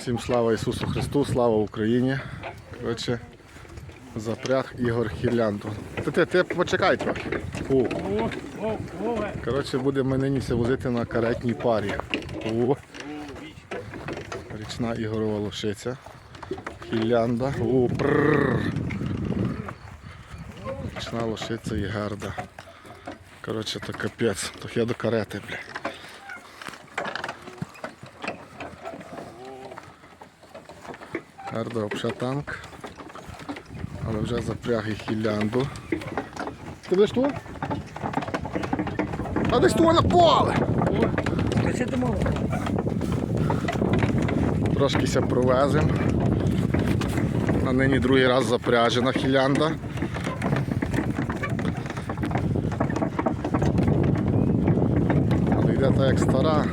Всім слава Ісусу Христу, слава Україні. Коротше, запряг Ігор Хіляндо. Ти, ти, ти почекай трохи. Фу. Коротше, будемо нині возити на каретній парі. Фу. Річна Ігорова лошиця. Хілянда. О. Річна лошиця і гарда. Коротше, то капець. То я до карети, бля. Взагалі танк. Але вже запряг і хілянду. Ти будеш тут? А десь тут на поле! Трошки ся провезем. А нині другий раз запряжена хілянда. Але йде так як стара.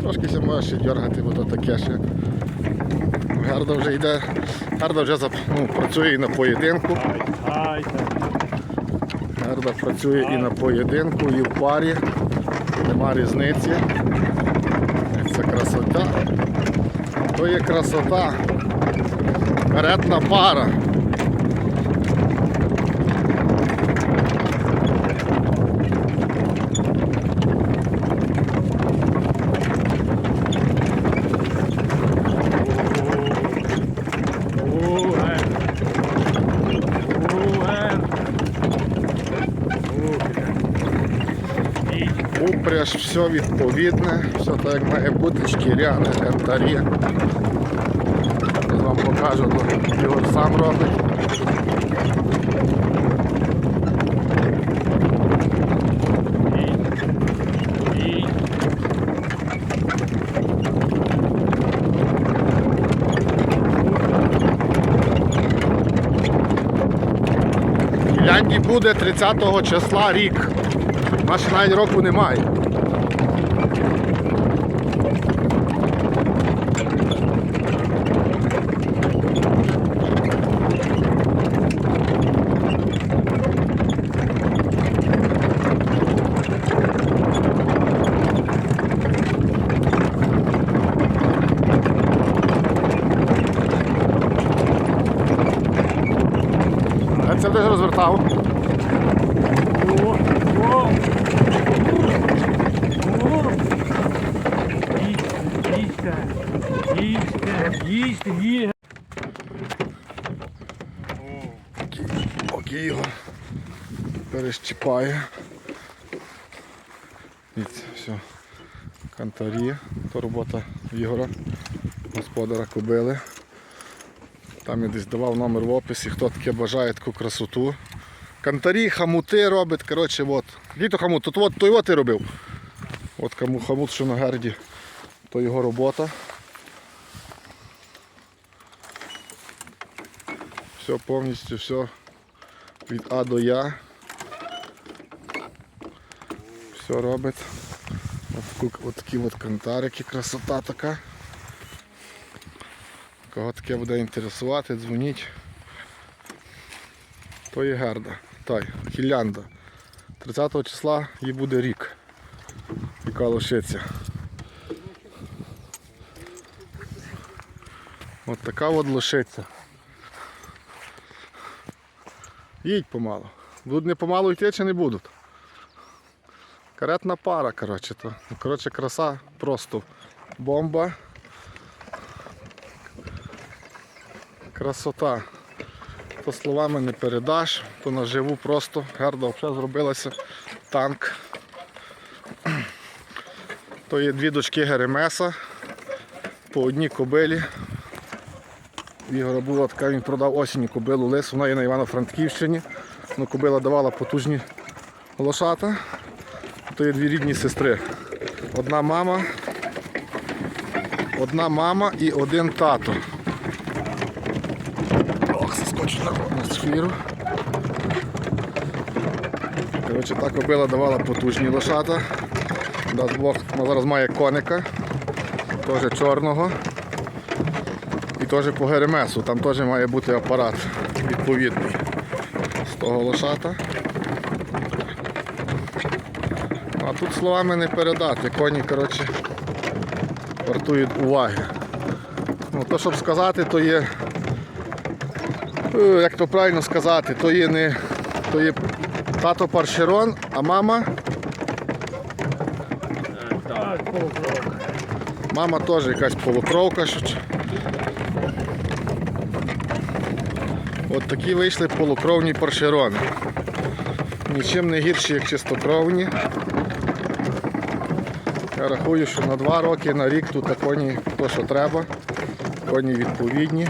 Трошки ся може ще дергати, бо то таке ще. Гарда вже йде. гарно вже ну, працює і на поєдинку. Гарда працює і на поєдинку, і в парі. Нема різниці. Це красота. То є красота. Каретна пара. Все відповідне, все так як має бути, шкіряне, кантарі. Зараз вам покажу, то Ігор сам робить. І Янді буде 30 числа рік. Наш навіть року немає. Це вже розвертав. О, о. О. Їсти, їсти, їсти, їсти. Поки його перещіпає. Дивіться, все. Кантарі, то робота Ігора, господара кобили. Там я десь давав номер в описі, хто таке бажає таку красоту. Кантарі, хамути робить, коротше, от. Який то хамут? Тут от, той от і робив. От кому хамут, що на гарді, то його робота. Все повністю, все від А до Я. Все робить. От такі от кантарики, красота така. Кого таке буде інтересувати, дзвоніть. То є гарда. Той, хілянда. 30 числа їй буде рік. Яка лошиця. От така от лошиця. Їдь помалу. Будуть не помалу йти чи не будуть. Каретна пара, коротше, то. Ну, Коротше, краса просто бомба. Красота. То словами не передаш, то наживу просто гарно вже зробилася танк. То є дві дочки Геремеса по одній кобилі. Ігора була така, він продав осінню кобилу лис, вона є на Івано-Франківщині. Ну, кобила давала потужні лошата. То є дві рідні сестри. Одна мама, одна мама і один тато. Ох, заскочу на, сфіру. Коротше, та кобила давала потужні лошата. Дасть Бог, вона зараз має коника, теж чорного. Теж по Геремесу, там теж має бути апарат відповідний з того лошата. А тут словами не передати. Коні, коротше, вартують уваги. Ну, то, щоб сказати, то є. е, Як то правильно сказати, то є не. То є тато паршерон, а мама. Полукровка. Мама теж якась полукровка. що ч- От такі вийшли полукровні паршерони. Нічим не гірші, як чистокровні. Я рахую, що на два роки, на рік тут коні то, що треба. Коні відповідні.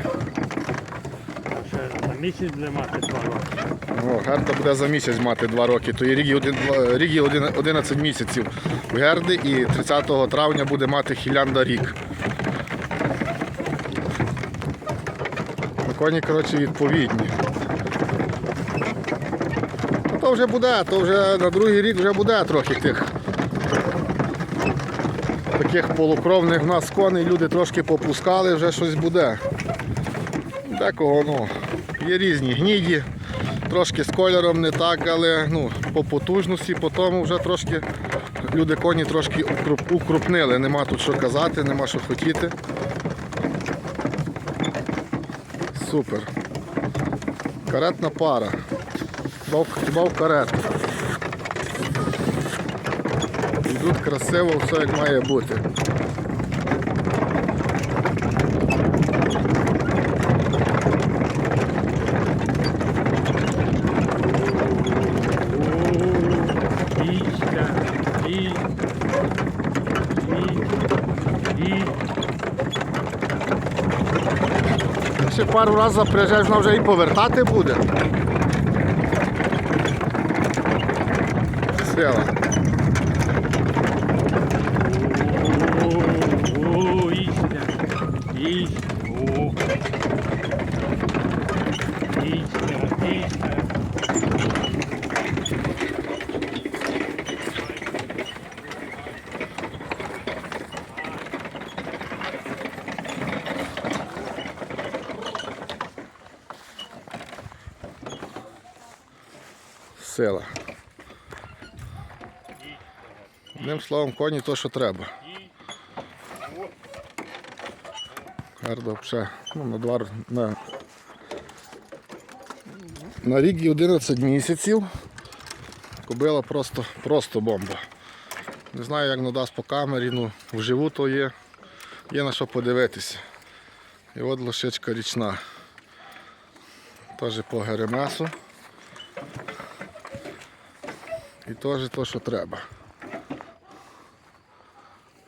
Ще на місяць буде мати два роки. О, Герда буде за місяць мати два роки. То є рік, є один, рік 11 місяців у Герди і 30 травня буде мати Хілянда рік. Коні, коротше, відповідні. Ну, то вже буде, то вже на другий рік вже буде трохи тих. Таких полукровних в нас коней люди трошки попускали, вже щось буде. Декого, ну, є різні гніді, трошки з кольором не так, але ну, по потужності, по тому вже трошки люди коні трошки укруп- укрупнили. Нема тут що казати, нема що хотіти. Супер. Каретна пара. Хіба в- карет. Ідуть. Красиво, все як має бути. Вічка, і, і, і. Ще пару разів запряжеш, вона вже і повертати буде. Сила. Сила. Одним словом, коні то, що треба. Гарно вже ну, на, два, на, на рік і 11 місяців. Кобила просто, просто бомба. Не знаю, як надасть по камері, ну вживу то є, є на що подивитися. І от лошичка річна. Теж по геремесу. І теж то, що треба.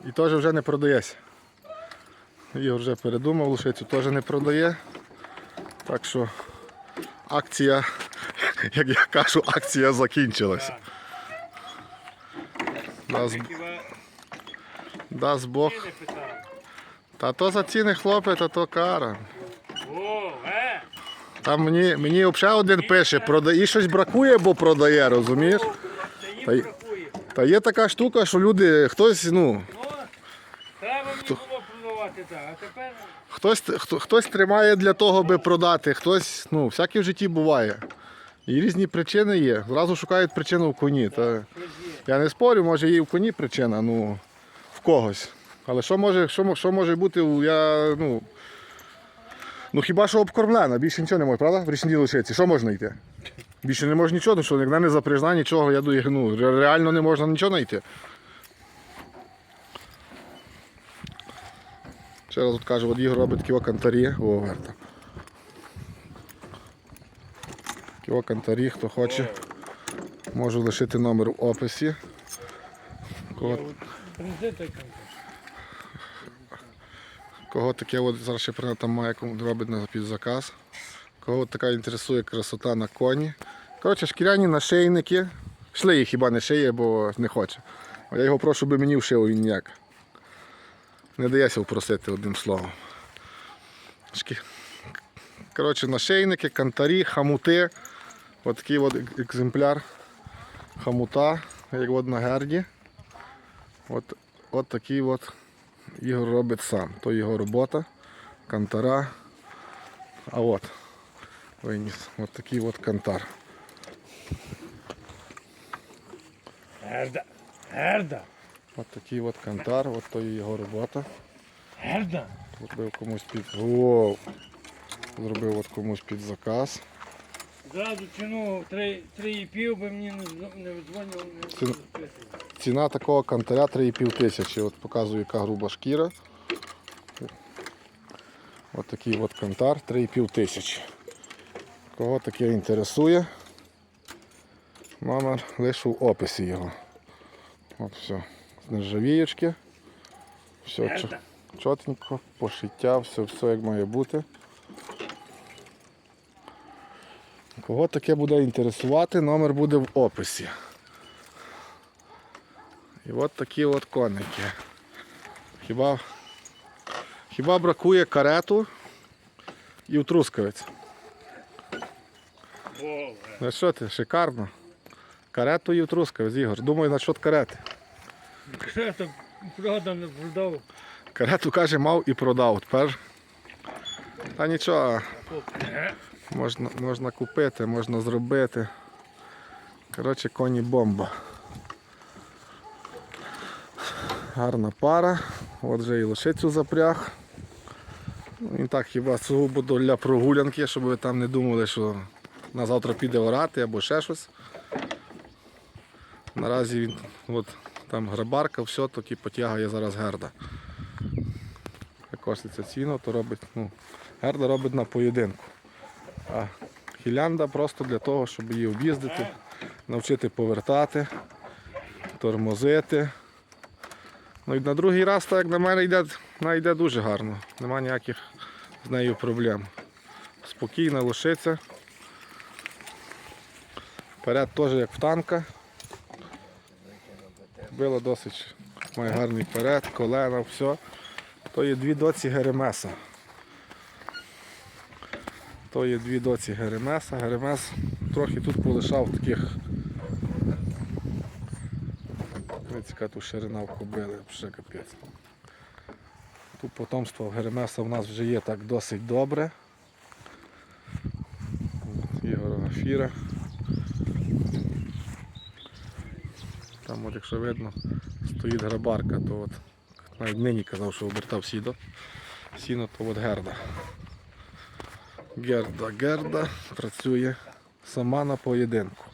І теж вже не продається. Ігор вже передумав, лошицю теж не продає. Так що акція, як я кажу, акція закінчилася. Дасть, дасть Бог. Та то за ціни хлопець, а то кара. Е! Там мені, мені взагалі один пише, продає, і щось бракує, бо продає, розумієш? Та Та й- Та є така штука, що люди, хтось, ну, Ну, треба мені було продавати так, а тепер Хтось, хто, хтось тримає для того, аби продати, хтось, ну, всяке в житті буває. І різні причини є. Зразу шукають причину в коні. Та, щось є. я не спорю, може є і в коні причина, ну, в когось. Але що може, що, мо- що може бути, у- я, ну, ну хіба що обкормлена, більше нічого не може, правда? В річній лишиці. Що можна йти? Більше не може нічого, тому що ніде не запряжна нічого, я думаю, ну, реально не можна нічого знайти. Ще раз тут кажу, от Ігор робить такі кантарі. О, верта. Такі кантарі, хто хоче, можу лишити номер в описі. Кого, кого таке от зараз ще там має кому робить на під заказ. Кого така інтересує красота на коні. Коротше, шкіряні нашийники. Шлеї хіба не шиє, бо не хоче. Я його прошу, би мені вшив він ніяк. Не дається впросити одним словом. Шкі... Коротше, нашийники, кантарі, хамути. От такий от екземпляр хамута, як от на герді. От, от такий от Ігор робить сам. То його робота, кантара. А от виніс. От такий от кантар. Герда, Герда, От такий от кантар, от то його робота. Герда. Зробив комусь під. Воу. Зробив от комусь під заказ. Зразу ціну 3,5 би мені не дз- дзвонив. не Ціна такого кантаря 3,5 тисячі. От показую, яка груба шкіра. От такий от кантар 3,5 тисячі. Кого таке інтересує, номер лише в описі його. От все. З нержавієчки. Все чо- чотенько, пошиття, все, все як має бути. Кого таке буде інтересувати, номер буде в описі. І от такі от коники. Хіба, хіба бракує карету і втрускавець. Ну що ти, шикарно. Карету і втрускавець, Ігор. Думаю, на що карети. Що там продано, продав. Карету, каже, мав і продав. Тепер. Та нічого, можна, можна купити, можна зробити. Коротше, коні бомба. Гарна пара. От вже і лошицю запряг. Ну, Він так хіба сугубо для прогулянки, щоб ви там не думали, що на завтра піде орати або ще щось. Наразі він от, там грабарка, все, то типу, тягає зараз герда. Як коштується ціну, то робить, ну, герда робить на поєдинку. А хілянда просто для того, щоб її об'їздити, навчити повертати, тормозити. Ну і на другий раз, так як на мене йде, вона йде дуже гарно. Нема ніяких з нею проблем. Спокійна лошиця. Вперед теж як в танка. Било досить, має гарний перед, колена, все. То є дві доці Геремеса. То є дві доці Геремеса. Геремес трохи тут полишав таких. Яка тут ширина в кобили, ще капець. Тут потомство Геремеса в нас вже є так досить добре. От Ігорова Там от якщо видно, стоїть грабарка, то от навіть нині казав, що обертав сідо. Сіно то от герда. Герда, герда працює сама на поєдинку.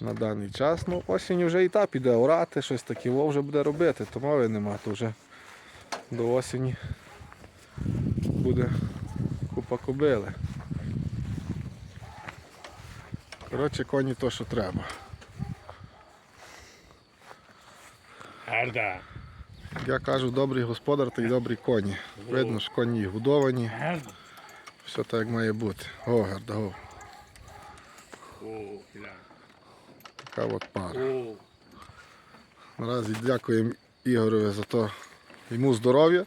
На даний час. Ну, осінь вже і та піде орати, щось таке во вже буде робити, то мови нема, то вже до осені буде купа кобили. Коротше, коні то, що треба. Герда. Я кажу, добрий господар та й добрі коні. Видно, що коні годовані, все так як має бути. О, гарда, о, така от пара. Наразі дякуємо Ігорові за то йому здоров'я,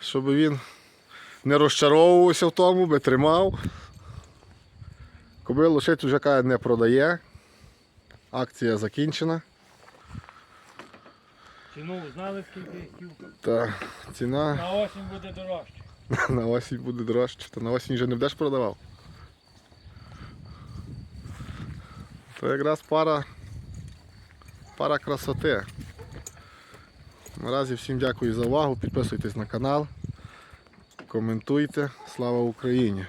щоб він не розчаровувався в тому, би тримав. Кобилу лошить вже каже, не продає. Акція закінчена. Ціну знали, скільки хотів? Та ціна На осінь буде дорожче. на осінь буде дорожче, то на осінь вже не будеш продавав. То якраз пара, пара красоти. Наразі всім дякую за увагу. Підписуйтесь на канал, коментуйте. Слава Україні!